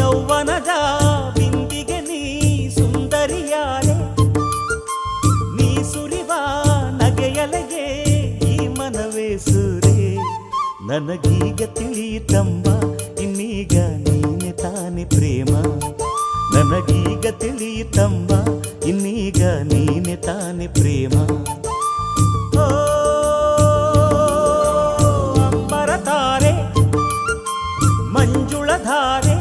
ಯೌವನದ ಬಿಂದಿಗೆ ನೀ ಸುಂದರಿಯಾರೆ ನೀ ಸುರಿವ ನಗೆಯಲೆಗೆ ಈ ಮನವೇ ಸುರೇ ನನಗೀಗ ತಿಳಿಯಿತಮ್ಮ ಇನ್ನೀಗ ನೀನೆ ತಾನೆ ಪ್ರೇಮ ನನಗೀಗ ತಿಳಿಯಿತಮ್ಮ ಇನ್ನೀಗ ನೀನೆ ತಾನೆ ಪ್ರೇಮ ಅಂಬರ ತಾರೆ ಮಂಜುಳ ಧಾರೆ